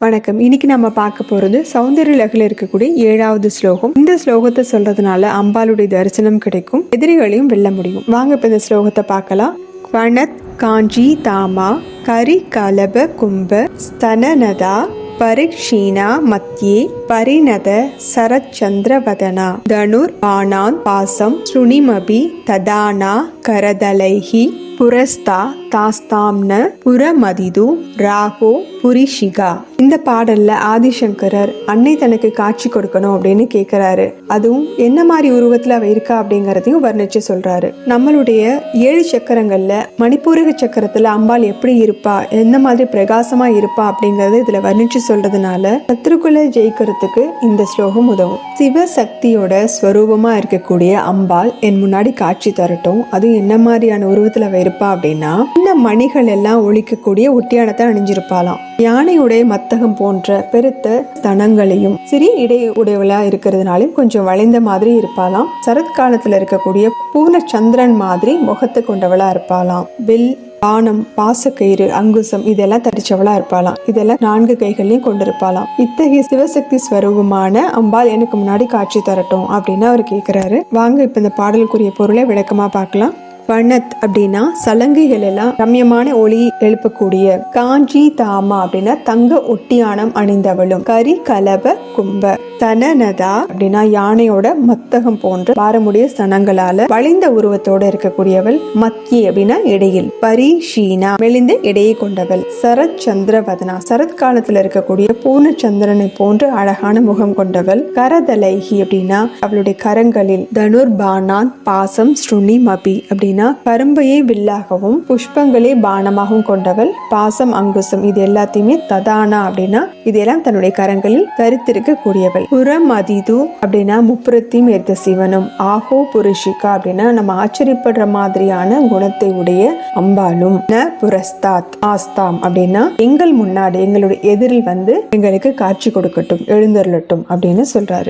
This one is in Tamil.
வணக்கம். இன்னைக்கு நம்ம பார்க்க போறது சௌந்தரியலகில் இருக்கக்கூடிய ஏழாவது ஸ்லோகம். இந்த ஸ்லோகத்தை சொல்றதுனால அம்பாளுடைய தரிசனம் கிடைக்கும் எதிரிகளையும் வெல்ல முடியும். வாங்க இப்ப இந்த ஸ்லோகத்தை பார்க்கலாம். வனத் காஞ்சி தாமா கரி கலப கும்ப ஸ்தனநதா பரிக்ஷீணா மத்தியே பரிணத சரச்சந்திரவதனா தனுர் பாணான் பாசம் சுனிமபி ததானா கரதலைஹி புரஸ்தா தாஸ்தாம்ன புறமதிது ராகோ புரிஷிகா. இந்த பாடல்ல ஆதிசங்கரர் அன்னை தனக்கு காட்சி கொடுக்கணும் அப்படின்னு கேக்குறாரு. அதுவும் என்ன மாதிரி உருவத்துல அவ இருக்கா அப்படிங்கறதையும் வர்ணிச்சு சொல்றாரு. நம்மளுடைய ஏழு சக்கரங்கள்ல மணிப்பூரக சக்கரத்துல அம்பாள் எப்படி இருப்பா எந்த மாதிரி பிரகாசமா இருப்பா அப்படிங்கறத இதுல வர்ணிச்சு சொல்றதுனால சத்ருக்குல ஜெயிக்கிறதுக்கு இந்த ஸ்லோகம் உதவும். சிவசக்தியோட ஸ்வரூபமா இருக்கக்கூடிய அம்பாள் என் முன்னாடி காட்சி தரட்டும். அதுவும் என்ன மாதிரியான உருவத்துல அவ இருப்பா அப்படின்னா இந்த மணிகள் எல்லாம் ஒழிக்கக்கூடிய ஒட்டியானத்தை அணிஞ்சிருப்பாளாம். யானையுடைய மத்தகம் போன்ற பெருத்த தனங்களையும் சிறிய இடை உடையவளா இருக்கிறதுனாலையும் கொஞ்சம் வளைந்த மாதிரி இருப்பாளாம். சரத்காலத்துல இருக்கக்கூடிய பூர்ண சந்திரன் மாதிரி முகத்தை கொண்டவளா இருப்பாளாம். வில் பானம் பாசக்கயிறு அங்குசம் இதெல்லாம் தரிச்சவளா இருப்பாளாம். இதெல்லாம் நான்கு கைகளையும் கொண்டிருப்பாளாம். இத்தகைய சிவசக்தி ஸ்வரூபமான அம்பாள் எனக்கு முன்னாடி காட்சி தரட்டும் அப்படின்னு அவர் கேட்கிறாரு வாங்க இப்ப இந்த பாடலுக்குரிய பொருளை விளக்கமா பார்க்கலாம். வண்ணத் அப்படின்னா சலங்கைகள் எல்லாம் ரம்யமான ஒளி எழுப்பக்கூடிய. காஞ்சி தாமா அப்படின்னா தங்க ஒட்டியானம் அணிந்தவளும். கரி கலப கும்ப. தனநதா அப்படின்னா யானையோட மத்தகம் போன்ற பாரமுடைய ஸ்தனங்களால வளைந்த உருவத்தோட இருக்கக்கூடியவள். மத்திய அப்படின்னா இடையில். பரிஷீனா மெலிந்த இடையை கொண்டவள். சரத் சந்திரவதனா சரத் காலத்துல இருக்கக்கூடிய பூர்ண சந்திரனை போன்ற அழகான முகம் கொண்டவள். கரதலைகி அப்படின்னா அவளுடைய கரங்களில். தனுர் பானான் பாசம் ஸ்ருணி மபி அப்படின்னு கரும்பையை வில்லாகவும் புஷ்பங்களே பானமாகவும் கொண்டவள் பாசம் அங்குசம் இது எல்லாத்தையுமே ததானா அப்படின்னா இதெல்லாம் தன்னுடைய கரங்களில் தரித்திருக்க கூடியவள் புறம் அதிது அப்படின்னா முப்புறத்தையும் ஏற்ற சிவனும். ஆஹோ புருஷிகா அப்படின்னா நம்ம ஆச்சரியப்படுற மாதிரியான குணத்தை உடைய அம்பாலும் ந புரஸ்தாத் ஆஸ்தாம் அப்படின்னா எங்கள் முன்னாடி எங்களுடைய எதிரில் வந்து எங்களுக்கு காட்சி கொடுக்கட்டும் எழுந்தருளட்டும் அப்படின்னு சொல்றாரு.